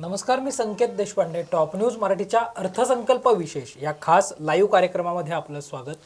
नमस्कार मी Sanket Deshpande. Top news मराठीच्या अर्थसंकल्प विशेष या खास लाईव्ह कार्यक्रमामध्ये आपलं स्वागत.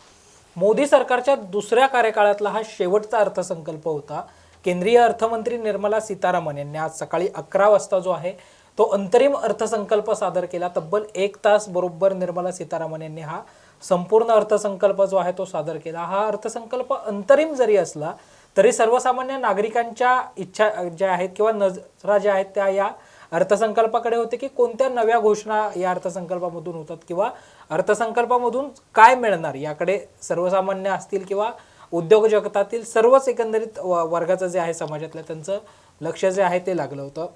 मोदी सरकारच्या दुसऱ्या कार्यकाळातला हा शेवटचा अर्थसंकल्प होता. केंद्रीय अर्थमंत्री निर्मला सीतारामन यांनी आज सकाळी अकरा वाजता जो आहे तो अंतरिम अर्थसंकल्प सादर केला. तब्बल एक तास बरोबर निर्मला सीतारामन यांनी हा संपूर्ण अर्थसंकल्प जो आहे तो सादर केला. हा अर्थसंकल्प अंतरिम जरी असला तरी सर्वसामान्य नागरिकांच्या इच्छा ज्या आहेत किंवा नजरा ज्या आहेत त्या या अर्थसंकल्पाकडे होते की कोणत्या नव्या घोषणा या अर्थसंकल्पामधून होतात किंवा अर्थसंकल्पामधून काय मिळणार? याकडे सर्वसामान्य असतील किंवा उद्योग जगतातील सर्वच एकंदरीत वर्गाचं जे आहे समाजातलं त्यांचं लक्ष जे आहे ते लागलं होतं.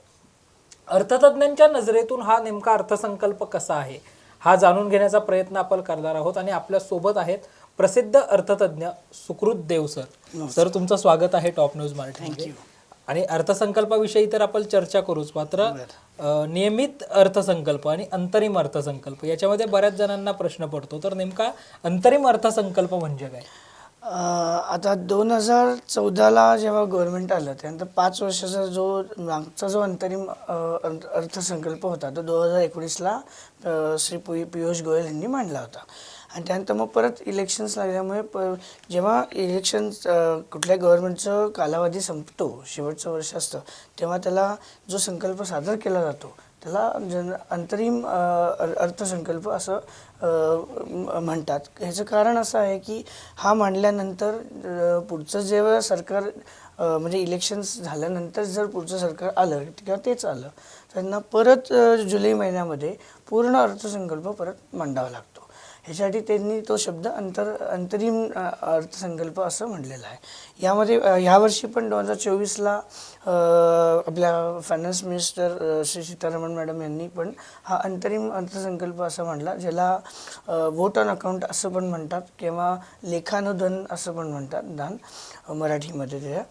अर्थतज्ञांच्या नजरेतून हा नेमका अर्थसंकल्प कसा आहे? हा जाणून घेण्याचा प्रयत्न आपण करणार आहोत आणि आपल्यासोबत आहेत प्रसिद्ध अर्थतज्ञ सुकृत देव सर. सर तुमचं स्वागत आहे टॉप न्यूज मराठी आणि अर्थसंकल्पाविषयी तर आपण चर्चा करूच मात्र नियमित अर्थसंकल्प आणि अंतरिम अर्थसंकल्प याच्यामध्ये बऱ्याच जणांना प्रश्न पडतो. तर नेमका अंतरिम अर्थसंकल्प म्हणजे काय? आता दोन हजार चौदाला जेव्हा गव्हर्नमेंट आलं त्यानंतर पाच वर्षाचा जो मागचा जो अंतरिम अर्थसंकल्प होता तो दोन हजार एकोणीसला श्री पि पियुष गोयल यांनी मांडला होता. आणि त्यानंतर मग परत इलेक्शन्स लागल्यामुळे प जेव्हा इलेक्शन्स कुठल्या गव्हर्नमेंटचं कालावधी संपतो शेवटचं वर्ष असतं तेव्हा त्याला जो संकल्प सादर केला जातो त्याला जन अंतरिम अर्थसंकल्प असं म्हणतात. ह्याचं कारण असं आहे की हा मांडल्यानंतर पुढचं जेव्हा सरकार म्हणजे इलेक्शन्स झाल्यानंतर जर पुढचं सरकार आलं किंवा तेच आलं त्यांना परत जुलै महिन्यामध्ये पूर्ण अर्थसंकल्प परत मांडावा लागतो. ह्याच्यासाठी त्यांनी तो शब्द अंतर अंतरिम अर्थसंकल्प असं म्हणलेला आहे. यामध्ये ह्यावर्षी पण दोन हजार चोवीसला आपल्या finance minister Shri Sitharaman madam यांनी पण हा अंतरिम अर्थसंकल्प असा मांडला ज्याला वोट ऑन अकाउंट असं पण म्हणतात किंवा लेखानुदान असं पण म्हणतात दान मराठीमध्ये त्या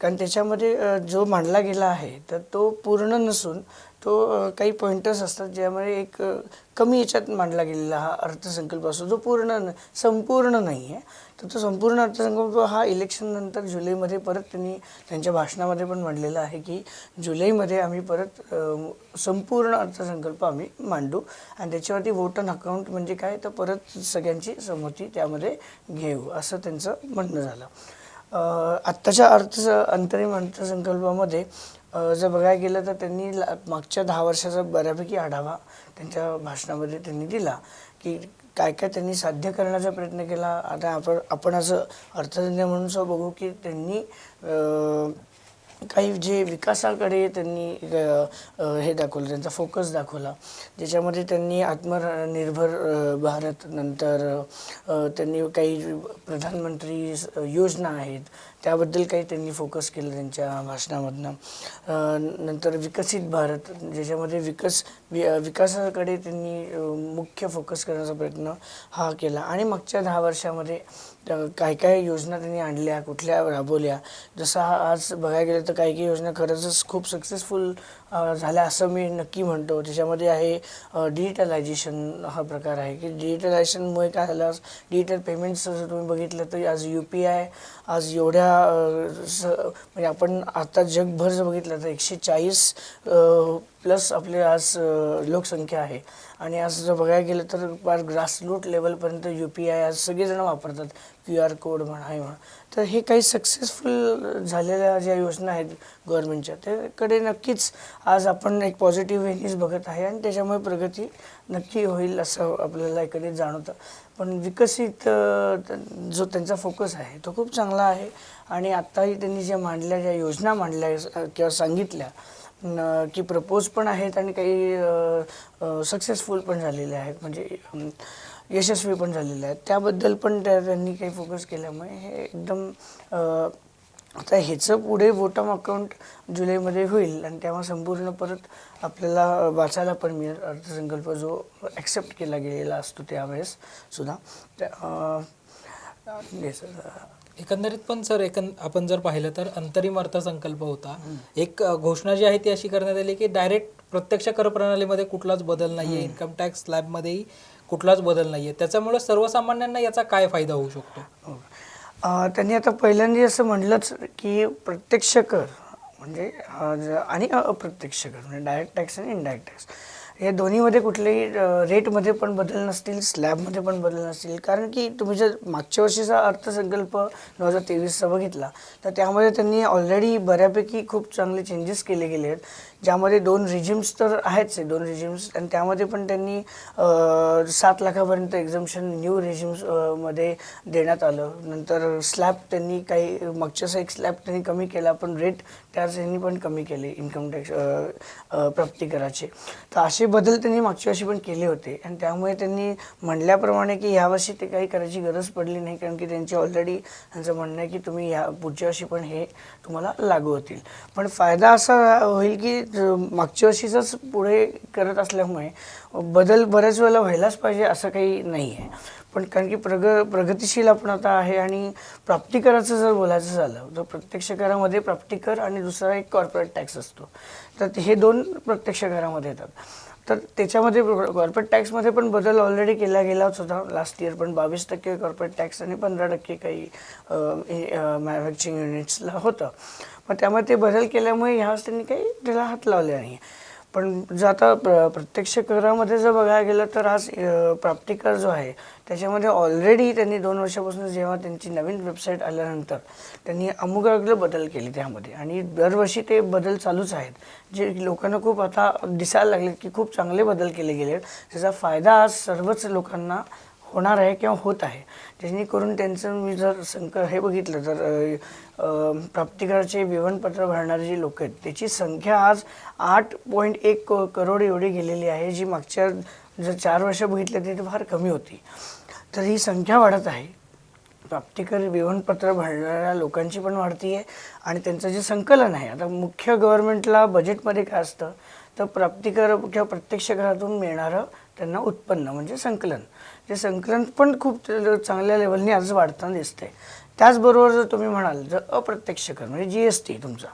कारण त्याच्यामध्ये जो मांडला गेला आहे तर तो पूर्ण नसून तो काही पॉइंटर्स असतात ज्यामुळे एक कमी याच्यात मांडला गेलेला हा अर्थसंकल्प असतो जो पूर्ण न- संपूर्ण नाही आहे तर तो संपूर्ण अर्थसंकल्प हा इलेक्शननंतर जुलैमध्ये परत त्यांनी त्यांच्या भाषणामध्ये पण मांडलेला आहे की जुलैमध्ये आम्ही परत संपूर्ण अर्थसंकल्प आम्ही मांडू. आणि त्याच्यावरती वोट ऑन अकाउंट म्हणजे काय? तर परत सगळ्यांची संमती त्यामध्ये घेऊ असं त्यांचं म्हणणं झालं. आत्ताच्या अर्थ अंतरिम अर्थसंकल्पामध्ये जर बघायला गेलं तर त्यांनी ला- मागच्या दहा वर्षाचा बऱ्यापैकी आढावा त्यांच्या भाषणामध्ये त्यांनी दिला की काय काय त्यांनी साध्य करण्याचा प्रयत्न केला. आता आपण आपण असं अर्थतज्ञ म्हणून सुद्धा बघू की त्यांनी काही जे विकासाकडे त्यांनी हे दाखवलं त्यांचा फोकस दाखवला. ज्याच्यामध्ये त्यांनी आत्मनिर्भर भारत नंतर त्यांनी काही प्रधानमंत्री योजना आहेत त्याबद्दल काही त्यांनी फोकस केलं त्यांच्या भाषणामधनं. नंतर विकसित भारत ज्याच्यामध्ये विकस वि विकासाकडे त्यांनी मुख्य फोकस करण्याचा प्रयत्न हा केला. आणि मागच्या दहा वर्षामध्ये अ, काय काय योजना त्यांनी आणल्या कुठल्या राबवल्या. जसं हा आज बघायला गेलं तर काही काही योजना खरंचच खूप सक्सेसफुल झाल्या असं मी नक्की म्हणतो. त्याच्यामध्ये आहे डिजिटलायझेशन हा प्रकार आहे. की डिजिटलायझेशनमुळे काय झालं डिजिटल पेमेंट्स जर तुम्ही बघितलं तर आज यू पी आय आज एवढ्या स म्हणजे आपण आता जगभर जर बघितलं तर एकशे चाळीस प्लस आपले आज लोकसंख्या आहे. आणि आज जर बघायला गेलं तर फार ग्रासरूट लेवलपर्यंत यू पी आय आज सगळेजण वापरतात. क्यू आर कोड म्हणा हे म्हणा. तर हे काही सक्सेसफुल झालेल्या ज्या योजना आहेत गव्हर्नमेंटच्या त्याकडे नक्कीच आज आपण एक पॉझिटिव्ह वेनीच बघत आहे आणि त्याच्यामुळे प्रगती नक्की होईल असं आपल्याला इकडे जाणवतं. पण विकसित जो त्यांचा फोकस आहे तो खूप चांगला आहे. आणि आत्ताही त्यांनी ज्या मांडल्या ज्या योजना मांडल्या किंवा सांगितल्या की प्रपोज पण आहेत आणि काही सक्सेसफुल पण झालेले आहेत. म्हणजे यशस्वी पण झालेले आहेत. त्याबद्दल पण त्या त्यांनी काही फोकस केल्यामुळे हे एकदम अ, आता ह्याचं पुढे वोटम अकाउंट जुलैमध्ये होईल आणि तेव्हा संपूर्ण परत आपल्याला वाचायला पण मिळेल. अर्थसंकल्प जो ॲक्सेप्ट केला गेलेला असतो त्यावेळेस सुद्धा. एकंदरीत पण सर एकं आपण जर पाहिलं तर अंतरिम अर्थसंकल्प होता. एक घोषणा जी आहे ती अशी करण्यात आली की डायरेक्ट प्रत्यक्ष कर प्रणालीमध्ये कुठलाच बदल नाहीये. इन्कम टॅक्स स्लॅबमध्येही कुठलाच बदल नाहीये. त्याच्यामुळे सर्वसामान्यांना याचा काय फायदा होऊ शकतो? त्यांनी आता पहिल्यांदा असं म्हणलंच की प्रत्यक्ष कर म्हणजे आणि अप्रत्यक्ष कर म्हणजे डायरेक्ट टॅक्स आणि इनडायरेक्ट टॅक्स या दोन्हीमध्ये कुठलेही रेटमध्ये पण बदल नसतील स्लॅबमध्ये पण बदल नसतील. कारण की तुम्ही जर मागच्या वर्षीचा अर्थसंकल्प दोन हजार तेवीसचा बघितला तर त्यामध्ये त्यांनी ऑलरेडी बऱ्यापैकी खूप चांगले चेंजेस केले गेले आहेत. ज्यामध्ये दोन रिजिम्स तर आहेच आहे दोन रिजिम्स आणि त्यामध्ये पण त्यांनी सात लाखापर्यंत एक्झम्शन न्यू रिजिम्समध्ये देण्यात आलं. नंतर स्लॅब त्यांनी काही मागच्याचा एक स्लॅब त्यांनी कमी केला पण रेट त्याच त्यांनी पण कमी केले इन्कम टॅक्स प्राप्तिकराचे तर असे बदल त्यांनी मागच्या वर्षी पण केले होते. आणि त्यामुळे त्यांनी म्हणल्याप्रमाणे की यावर्षी ते काही करायची गरज पडली नाही कारण की त्यांची ऑलरेडी त्यांचं म्हणणं आहे की तुम्ही या पुढच्या वर्षी पण हे तुम्हाला लागू होतील. पण फायदा असा होईल की मागच्या वर्षीचंच पुढे करत असल्यामुळे बदल बऱ्याच वेळेला व्हायलाच पाहिजे असं काही नाही आहे. पण कारण की प्रग प्रगतिशील आपण आता आहे आणि प्राप्तिकराचं जर बोलायचं झालं तर प्रत्यक्ष करामध्ये प्राप्तिकर आणि दुसरा एक कॉर्पोरेट टॅक्स असतो. तर हे दोन प्रत्यक्ष करामध्ये येतात. तर त्याच्यामध्ये कॉर्पोरेट टॅक्समध्ये पण बदल ऑलरेडी केला गेलाच होता लास्ट इयर पण बावीस टक्के कॉर्पोरेट टॅक्स आणि पंधरा टक्के काही मॅन्युफॅक्चरिंग युनिट्सला होतं. मग त्यामध्ये ते बदल केल्यामुळे ह्यावेळेस त्यांनी काही त्याला हात लावले नाही. पण जर आता प्र प्रत्यक्ष करामध्ये जर बघायला गेलं तर आज प्राप्तिकर जो आहे त्याच्यामध्ये ऑलरेडी त्यांनी दोन वर्षापासून जेव्हा त्यांची नवीन वेबसाईट आल्यानंतर त्यांनी अमुकाग्र बदल केले त्यामध्ये. आणि दरवर्षी ते बदल चालूच आहेत. जे लोकांना खूप आता दिसायला लागले की खूप चांगले बदल केले गेले आहेत त्याचा फायदा आज सर्वच लोकांना होणार आहे किंवा होत आहे. जेणेकरून त्यांचं मी जर संक हे बघितलं तर प्राप्तिकराचे विवरणपत्र भरणारे जे लोक आहेत त्याची संख्या आज आठ पॉईंट एक क- करोड एवढी गेलेली आहे जी मागच्या जर चार वर्ष बघितलं तर फार कमी होती. तर ही संख्या वाढत आहे. प्राप्तिकर विवरणपत्र भरणाऱ्या लोकांची पण वाढती आहे आणि त्यांचं जे संकलन आहे आता मुख्य गव्हर्नमेंटला बजेटमध्ये काय असतं तर प्राप्तिकर किंवा प्रत्यक्ष करातून मिळणारं त्यांना उत्पन्न म्हणजे संकलन. जे संकलन पण खूप चांगल्या लेवलनी आज वाढताना दिसतंय. त्याचबरोबर जर तुम्ही म्हणाल जर अप्रत्यक्ष कर म्हणजे जी एस टी तुमचा.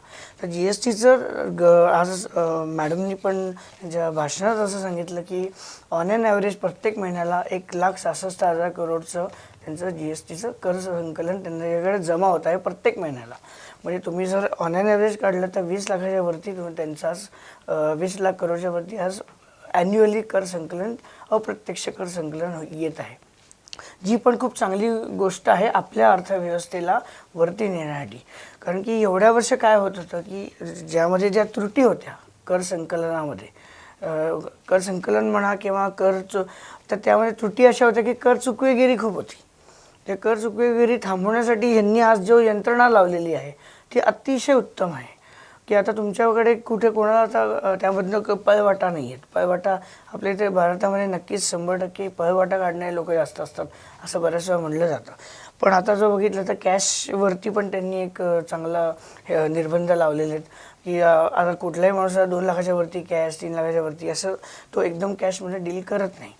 तर जी एस टीचं ग आज मॅडमनी पण त्यांच्या भाषणात असं सांगितलं की ऑन अन ॲव्हरेज प्रत्येक महिन्याला एक लाख सहासष्ट हजार करोडचं त्यांचं जी एस टीचं कर संकलन त्यांच्याकडे जमा होत आहे प्रत्येक महिन्याला. म्हणजे तुम्ही जर ऑन अन ॲव्हरेज काढलं तर वीस लाखाच्या वरती तुम्ही त्यांचा आज वीस लाख करोडच्या वरती आज ॲन्युअली कर संकलन अप्रत्यक्ष कर संकलन येत आहे. जी पण खूप चांगली गोष्ट आहे आपल्या अर्थव्यवस्थेला वरती नेण्यासाठी. कारण की एवढ्या वर्ष काय होत होतं की ज्यामध्ये ज्या त्रुटी होत्या कर संकलनामध्ये कर संकलन म्हणा किंवा कर चु तर त्यामध्ये त्रुटी अशा होत्या की कर चुकवेगिरी खूप होती. ते कर चुकवेगिरी थांबवण्यासाठी यांनी आज जो यंत्रणा लावलेली आहे ती अतिशय उत्तम आहे. की आता तुमच्याकडे कुठे कोणाला आता त्यामधनं पळवाटा नाही आहेत पळवाटा आपल्या इथे भारतामध्ये नक्कीच शंभर टक्के पळवाटा काढणारे लोक जास्त असतात असं बऱ्याच वेळा म्हणलं जातं. पण आता जर बघितलं तर कॅशवरती पण त्यांनी एक चांगला हे, निर्बंध लावलेले आहेत. की आता कुठलाही माणूस दोन लाखाच्या वरती कॅश तीन लाखाच्या वरती असं तो एकदम कॅशमध्ये डील करत नाही.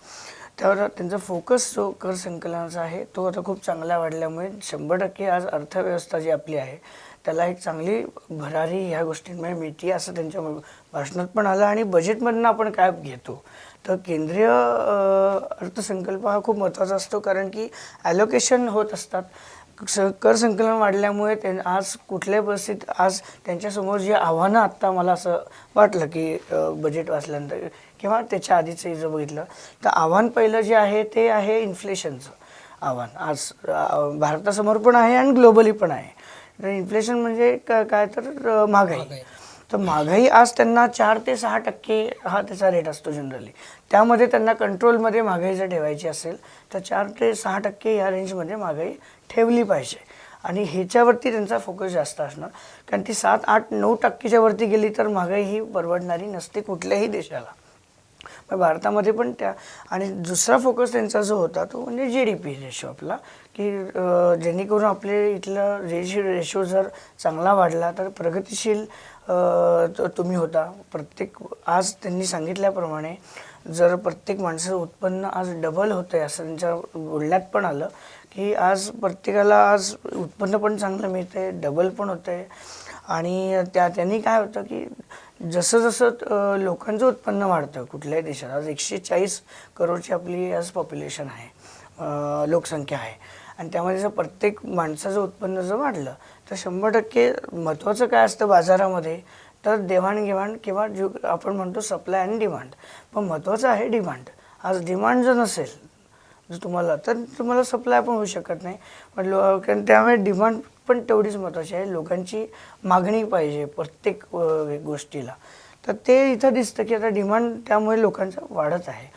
त्यावर त्यांचा फोकस जो कर संकलनाचा आहे तो आता खूप चांगला वाढल्यामुळे शंभर टक्के आज अर्थव्यवस्था जी आपली आहे त्याला एक चांगली भरारी ह्या गोष्टींमुळे मिळते असं त्यांच्या भाषणात पण आलं आणि बजेटमधनं आपण काय घेतो. तर केंद्रीय अर्थसंकल्प हा खूप महत्त्वाचा असतो कारण की ॲलोकेशन होत असतात. स कर संकलन वाढल्यामुळे त्यां आज कुठल्याही परिस्थितीत आज त्यांच्यासमोर जी आव्हानं आत्ता मला असं वाटलं की बजेट वाचल्यानंतर किंवा त्याच्या आधीचं जर बघितलं तर आव्हान पहिलं जे आहे ते आहे इन्फ्लेशनचं आव्हान. आज भारतासमोर पण आहे आणि ग्लोबली पण आहे. तर इन्फ्लेशन म्हणजे का- काय तर महागाई. तर महागाई आज त्यांना चार ते सहा टक्के हा त्याचा रेट असतो जनरली त्यामध्ये त्यांना कंट्रोलमध्ये महागाई जर ठेवायची असेल तर चार ते सहा टक्के या रेंजमध्ये महागाई ठेवली पाहिजे. आणि ह्याच्यावरती त्यांचा फोकस जास्त असणार. कारण ती सात आठ नऊ टक्केच्या वरती गेली तर महागाई ही परवडणारी नसते कुठल्याही देशाला. भारतामध्ये पण त्या आणि दुसरा फोकस त्यांचा जो होता तो म्हणजे जी डी पी रेशो आपला. की जेणेकरून आपले इथलं रेशो रेशो जर चांगला वाढला तर प्रगतिशील तुम्ही होता. प्रत्येक आज त्यांनी सांगितल्याप्रमाणे जर प्रत्येक माणसाचं उत्पन्न आज डबल होतं आहे असं त्यांच्या बोलण्यात पण आलं की आज प्रत्येकाला आज उत्पन्न पण चांगलं मिळतं आहे डबल पण होतं आहे आणि त्या त्यांनी काय होतं की जसं जसं लोकांचं उत्पन्न वाढतं कुठल्याही देशात आज एकशे चाळीस करोडची आपली आज पॉप्युलेशन आहे लोकसंख्या आहे. आणि त्यामध्ये जर प्रत्येक माणसाचं उत्पन्न जर वाढलं तर तर शंभर टक्के महत्त्वाचं काय असतं बाजारामध्ये? तर देवाणघेवाण किंवा जो आपण म्हणतो सप्लाय आणि डिमांड पण महत्त्वाचं आहे डिमांड आज डिमांड जर नसेल जर तुम्हाला तर तुम्हाला सप्लाय पण होऊ शकत नाही. पण लो कारण त्यामुळे डिमांड पण तेवढीच महत्त्वाची आहे. लोकांची मागणी पाहिजे प्रत्येक गोष्टीला. तर ते इथं दिसतं की आता डिमांड त्यामुळे लोकांचं वाढत आहे.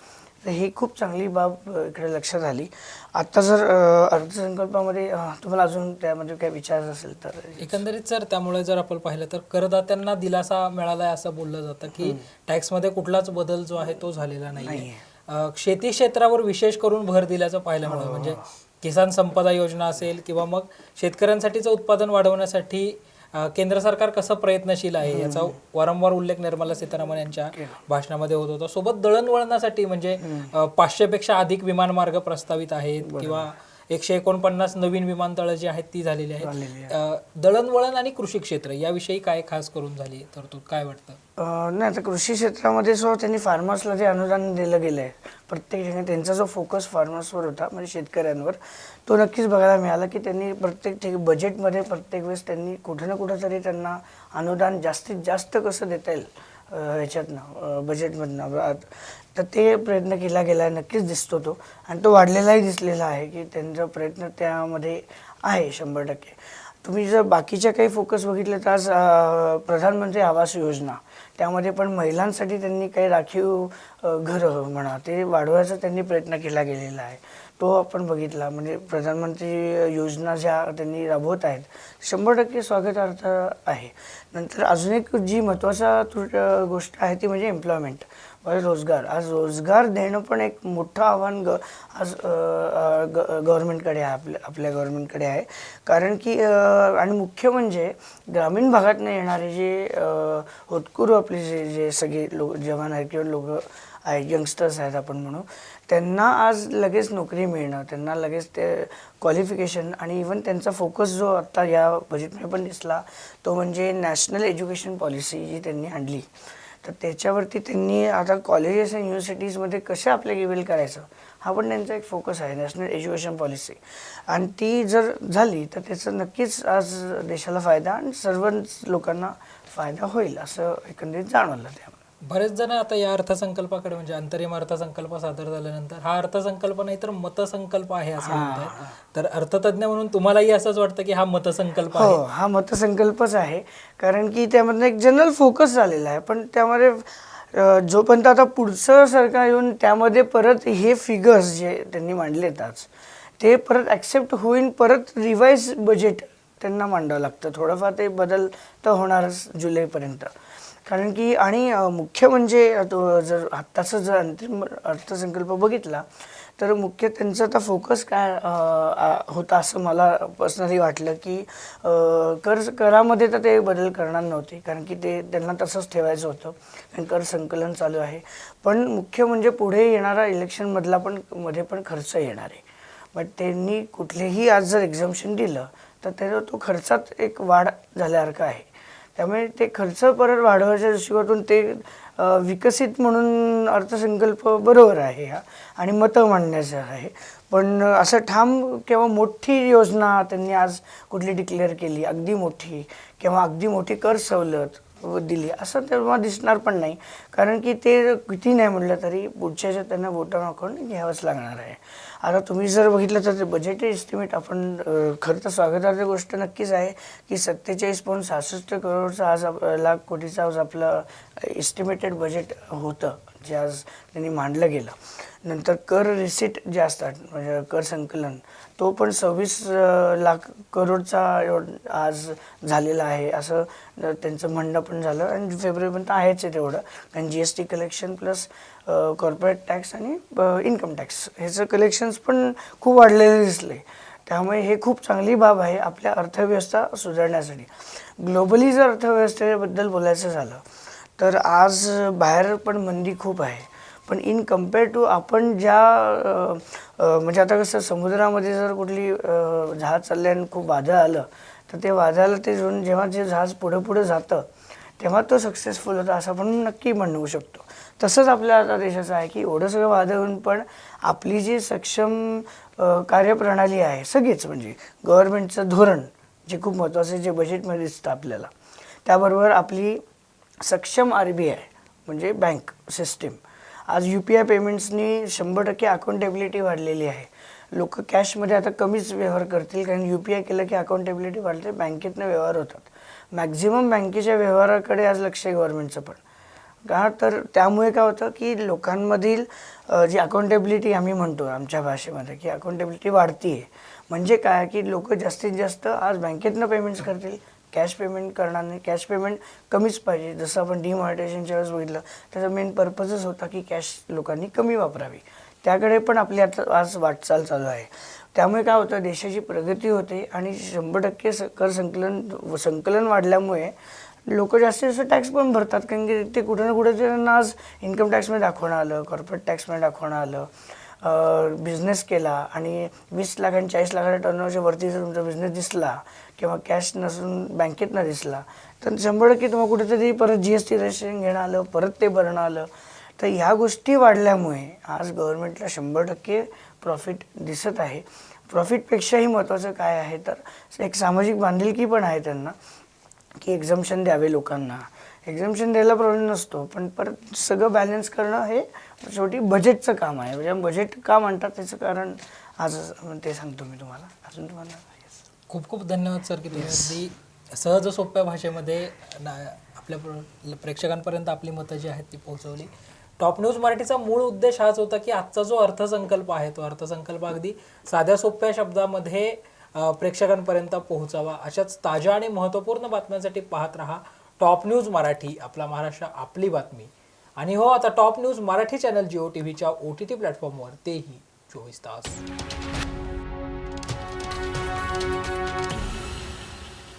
तर ही खूप चांगली बाब इकडे लक्षात आली आत्ता जर अर्थसंकल्पामध्ये तुम्हाला अजून त्यामध्ये काही विचार असेल तर? एकंदरीत सर त्यामुळे जर आपण पाहिलं तर करदात्यांना दिलासा मिळालाय असं बोललं जातं की टॅक्समध्ये कुठलाच बदल जो आहे तो झालेला नाही शेती क्षेत्रावर विशेष करून भर दिल्याचं पाहायला मिळालं म्हणजे किसान संपदा योजना असेल किंवा मग शेतकऱ्यांसाठीचं उत्पादन वाढवण्यासाठी केंद्र सरकार कसं प्रयत्नशील आहे याचा वारंवार उल्लेख निर्मला सीतारामन यांच्या भाषणामध्ये होत होता. सोबत दळणवळणासाठी म्हणजे पाचशे पेक्षा अधिक विमान मार्ग प्रस्तावित आहेत किंवा एकशे एकोणपन्नास नवीन विमानतळं जी आहेत ती झालेली आहेत. दळणवळण आणि कृषी क्षेत्र याविषयी काय खास करून झाली? तरतूद काय वाटतं? नाही आता कृषी क्षेत्रामध्ये सुद्धा त्यांनी फार्मर्सला जे अनुदान दिलं गेलं आहे प्रत्येक ठिकाणी त्यांचा जो फोकस फार्मर्सवर होता म्हणजे शेतकऱ्यांवर तो नक्कीच बघायला मिळाला की त्यांनी प्रत्येक ठिकाणी बजेटमध्ये प्रत्येक वेळेस त्यांनी कुठं ना कुठं तरी त्यांना अनुदान जास्तीत जास्त कसं देता येईल ह्याच्यातनं बजेटमधनं तर ते प्रयत्न केला गेला आहे नक्कीच दिसतो तो. आणि तो वाढलेलाही दिसलेला आहे की त्यांचा प्रयत्न त्यामध्ये आहे शंभर टक्के. तुम्ही जर बाकीच्या काही फोकस बघितले तर आज प्रधानमंत्री आवास योजना. त्यामध्ये पण महिलांसाठी त्यांनी काही राखीव घरं म्हणा ते वाढवायचा त्यांनी प्रयत्न केला गेलेला आहे. तो आपण बघितला. म्हणजे प्रधानमंत्री योजना ज्या त्यांनी राबवत आहेत शंभर टक्के स्वागतार्थ आहे. नंतर अजून एक जी महत्त्वाचा गोष्ट आहे ती म्हणजे एम्प्लॉयमेंट म्हणजे रोजगार. आज रोजगार देणं पण एक मोठं आव्हान ग आज गव्हर्नमेंटकडे आहे आपल्या आपल्या गव्हर्नमेंटकडे आहे. कारण की आणि मुख्य म्हणजे ग्रामीण भागातनं येणारे जे होतकुरू आपले जे जे सगळे लोक जवान आहेत किंवा लोक आहेत यंगस्टर्स आहेत आपण म्हणू त्यांना आज लगेच नोकरी मिळणं त्यांना लगेच ते क्वालिफिकेशन आणि इवन त्यांचा फोकस जो आत्ता या बजेटमध्ये पण दिसला तो म्हणजे नॅशनल एज्युकेशन पॉलिसी जी त्यांनी आणली. तर त्याच्यावरती त्यांनी आता कॉलेजेस आणि युनिव्हर्सिटीजमध्ये कसं आपल्या इवेल करायचं हा पण त्यांचा एक फोकस आहे नॅशनल एज्युकेशन पॉलिसी आणि ती जर झाली तर त्याचा नक्कीच आज देशाला फायदा आणि सर्वच लोकांना फायदा होईल असं एकंदरीत जाणवलं त्यामध्ये. बरेच जण आता या अर्थसंकल्पाकडे म्हणजे अंतरिम अर्थसंकल्प सादर झाल्यानंतर हा अर्थसंकल्प नाही तर मतसंकल्प आहे असं म्हणतात तर अर्थतज्ञ म्हणून तुम्हालाही असंच वाटतं की हा मतसंकल्प आहे? हो हा मतसंकल्पच आहे. कारण की त्यामधनं एक जनरल फोकस झालेला आहे. पण त्यामध्ये अ, जोपर्यंत आता पुढचं सरकार येऊन त्यामध्ये परत हे फिगर्स जे त्यांनी मांडलेत आज ते परत ॲक्सेप्ट होईन परत रिवाईज बजेट त्यांना मांडावं लागतं. थोडंफार ते बदल तर होणारच जुलैपर्यंत. कारण की आणि मुख्य म्हणजे तो जर आत्ताचा जर अंतिम अर्थसंकल्प बघितला तर मुख्य त्यांचा आता फोकस काय होता असं मला पर्सनली वाटलं की कर करामध्ये तर ते बदल करणार नव्हते. कारण की ते त्यांना तसंच ठेवायचं होतं. कारण कर संकलन चालू आहे. पण मुख्य म्हणजे पुढे येणारा इलेक्शनमधला पण मध्ये पण खर्च येणार आहे. बट त्यांनी कुठलेही आज जर एक्झाम्शन दिलं तर त्याचा तो खर्चात एक वाढ झाल्यासारखं आहे. त्यामुळे ते खर्च परत वाढवायच्या दृष्टिकोनातून ते विकसित म्हणून अर्थसंकल्प बरोबर आहे हा. आणि मतं मांडण्याचं आहे. पण असं ठाम किंवा मोठी योजना त्यांनी आज कुठली डिक्लेअर केली? अगदी मोठी किंवा अगदी मोठी कर सवलत? दिली. असं तेव्हा दिसणार पण नाही. कारण की ते किती नाही म्हटलं तरी पुढच्या त्यांना वोटर अकाउंट घ्यावंच लागणार आहे. आता तुम्ही जर बघितलं तर ते बजेट एस्टिमेट आपण खरं तर स्वागतार्थ गोष्ट नक्कीच आहे की सत्तेचाळीस पॉईंट सहासष्ट करोडचं आज आप- लाख कोटीचं आज आपलं एस्टिमेटेड बजेट होतं जे आज त्यांनी मांडलं गेलं. नंतर कर रिसीट जे असतात म्हणजे कर संकलन तो पण सव्वीस लाख करोडचा एवढ- आज झालेला आहे असं त्यांचं म्हणणं पण झालं. आणि फेब्रुवारीपर्यंत आहेच आहे तेवढं. कारण G S T collection plus corporate tax आणि इन्कम टॅक्स ह्याचं कलेक्शन्स पण खूप वाढलेले दिसले. त्यामुळे हे खूप चांगली बाब आहे आपल्या अर्थव्यवस्था सुधारण्यासाठी. ग्लोबली जर अर्थव्यवस्थेबद्दल बोलायचं झालं तर आज बाहेर पण मंदी खूप आहे. पण इन कंपेअर टू आपण ज्या म्हणजे आता कसं समुद्रामध्ये जर कुठली जहाज चालले आणि खूप वादळ आलं तर ते वादळाला ते जाऊन जेव्हा जे जहाज पुढं पुढं जातं तेव्हा तो सक्सेसफुल होता असं आपण नक्की म्हणू शकतो. तसंच आपल्या आता देशाचं आहे की एवढं सगळं वादळ होऊन पण आपली जी सक्षम कार्यप्रणाली आहे सगळीच म्हणजे गव्हर्नमेंटचं धोरण जे खूप महत्त्वाचं जे बजेटमध्ये दिसतं आपल्याला त्याबरोबर आपली सक्षम आर बी आय म्हणजे बँक सिस्टीम आज यू पी आय पेमेंट्सनी शंभर टक्के अकाउंटेबिलिटी वाढलेली आहे. लोक कॅशमध्ये आता कमीच व्यवहार करतील कारण यू पी आय केलं की अकाउंटेबिलिटी वाढते बँकेतनं व्यवहार होतात. मॅक्झिमम बँकेच्या व्यवहाराकडे आज लक्ष आहे गव्हर्नमेंटचं पण. का तर त्यामुळे काय होतं की लोकांमधील जी अकाउंटेबिलिटी आम्ही म्हणतो आमच्या भाषेमध्ये की अकाउंटेबिलिटी वाढती आहे म्हणजे काय? की लोक जास्तीत जास्त आज बँकेतनं पेमेंट्स करतील कॅश पेमेंट करणार नाही कॅश पेमेंट कमीच पाहिजे. जसं आपण डिमॉनिटायझेशनच्या वेळेस बघितलं त्याचा मेन पर्पजच होता की कॅश लोकांनी कमी वापरावी. त्याकडे पण आपली आता आज वाटचाल चालू आहे. त्यामुळे काय होतं देशाची प्रगती होते आणि शंभर टक्के स कर संकलन संकलन वाढल्यामुळे लोक जास्तीत जास्त टॅक्स पण भरतात. कारण की ते कुठं ना कुठं त्यांना आज इन्कम टॅक्समध्ये दाखवणं आलं कॉर्पोरेट टॅक्समध्ये दाखवणं आलं. बिझनेस केला आणि वीस लाख आणि चाळीस लाखाच्या टर्नओव्हरच्या वरती जर तुमचा बिझनेस दिसला किंवा कॅश नसून बँकेतनं दिसला तर शंभर टक्के तुम्हाला कुठेतरी परत जी एस टी रजिस्ट्रेशन घेणं आलं परत ते भरणं आलं. तर ह्या गोष्टी वाढल्यामुळे आज गव्हर्नमेंटला शंभर टक्के प्रॉफिट दिसत आहे. प्रॉफिटपेक्षाही महत्त्वाचं काय आहे? तर एक सामाजिक बांधिलकी पण आहे त्यांना की एक्झम्पशन द्यावे लोकांना. एक्झम्पशन द्यायला प्रॉब्लेम नसतो पण परत सगळं बॅलन्स करणं हे शेवटी बजेटचं काम आहे. म्हणजे बजेट का म्हणतात त्याचं कारण आज ते सांगतो मी तुम्हाला. अजून तुम्हाला खूप खूप धन्यवाद सर की तुम्ही अगदी सहज सोप्या भाषेमध्ये ना आपल्या प्रेक्षकांपर्यंत आपली मतं जी आहेत ती पोहोचवली. टॉप न्यूज मराठीचा मूळ उद्देश हाच होता की आजचा जो अर्थसंकल्प आहे तो अर्थसंकल्प अगदी साध्या सोप्या शब्दामध्ये प्रेक्षकांपर्यंत पोहोचावा. अशाच ताज्या आणि महत्त्वपूर्ण बातम्यांसाठी पाहत रहा टॉप न्यूज मराठी आपला महाराष्ट्र आपली बातमी. आणि हो आता top news Marathi channel Jio T व्हीच्या ओ टी टी प्लॅटफॉर्मवर तेही चोवीस तास.